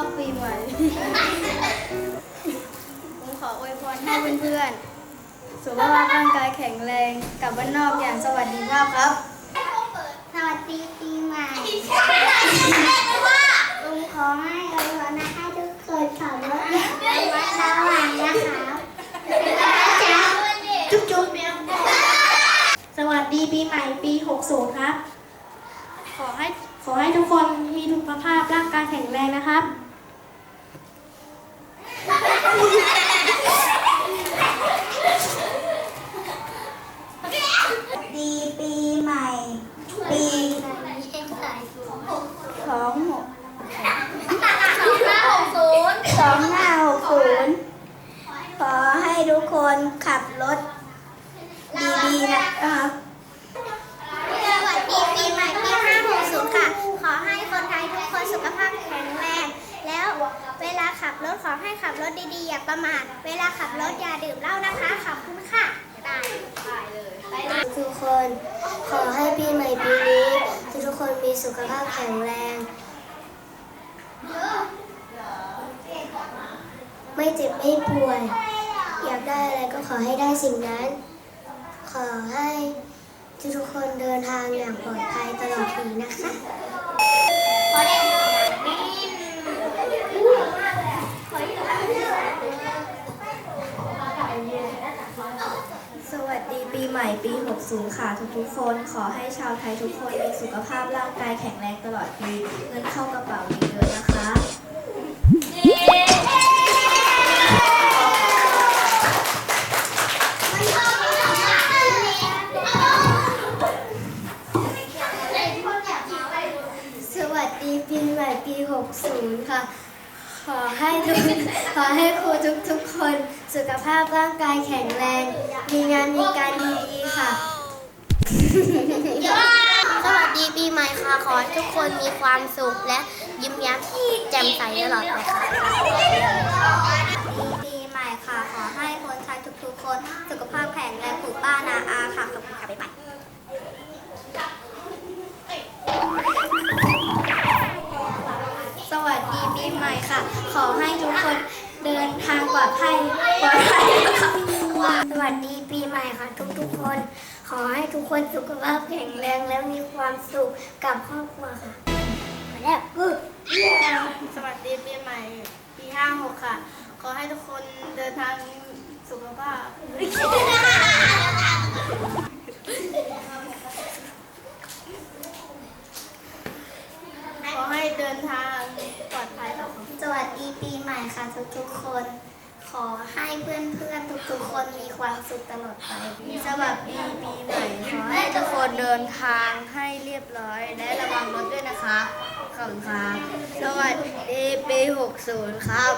อบปีใหม่ ผมขออวยพรให้เพื่อนๆ สุขภาพร่างกายแข็งแรงกลับบ้านนอกอย่างสวัสดิภาพครับ สวัสดีปีใหม่ลุงขอให้อวยพรนะให้ทุกคนขับรถอย่างระมัดระวังนะคะจ้าจุ๊บจุ๊บสวัสดีปีใหม่ปี 60 ครับ ขอให้ขอให้ทุกคนมีสุขภาพร่างกายแข็งแรงนะครับ ดีปีใหม่ ปีสองหกสองห้าหกศูนย์ขอให้ทุกคน ขับรถดีๆนะครับ สวัสดีปีใหม่ปี560ค่ะ ขอให้คนไทยทุกคนสุขภาพแข็งแรง แล้วเวลาขับรถขอให้ขับรถดีๆ อย่าประมาท เวลาขับรถอย่าดื่มเหล้านะคะ ขอบคุณค่ะบายบายทุกคน ขอให้ปีใหม่ปีนี้ทุกคนมีสุขภาพแข็งแรง ไม่เจ็บไม่ป่วย อยากได้อะไรก็ขอให้ได้สิ่งนั้น ขอให้ทุกคนเดินทางอย่างปลอดภัยตลอดปีนะคะสวัสดีปีใหม่ปี 60 ค่ะทุกๆ คน ขอให้ชาวไทยทุกคนมีสุขภาพร่างกายแข็งแรงตลอดปี เงินเข้ากระเป๋าเยอะๆนะคะ 60 ค่ะ ขอให้ทุกขอให้ครูทุกๆคน สุขภาพร่างกายแข็งแรง มีงานมีการดีๆค่ะ สวัสดีปีใหม่ค่ะ ขอให้ทุกคนมีความสุขและยิ้มแย้มแจ่มใสตลอดไปค่ะ ปีใหม่ค่ะ ขอให้คนไทยทุกๆคน สุขภาพแข็ง ใหม่ค่ะ ขอให้ทุกคนเดินทางปลอดภัยปลอดภัยนะคะสวัสดีปีใหม่ค่ะทุกๆคน ขอให้ทุกคนสุขภาพแข็งแรงและมีความสุขกับครอบครัวค่ะแล้วอือสวัสดีปีใหม่ปี56ค่ะ ขอให้ทุกคนเดินทางสุขภาพ ขอให้เดินทางปลอดภัยค่ะสวัสดีปีใหม่ค่ะทุกๆคน ขอให้เพื่อนๆทุกๆคนมีความสุขตลอดไปสวัสดีปีใหม่ขอให้ทุกคนเดินทางให้เรียบร้อยและระวังรถด้วยนะคะขอบคุณครับสวัสดีปี60 ครับ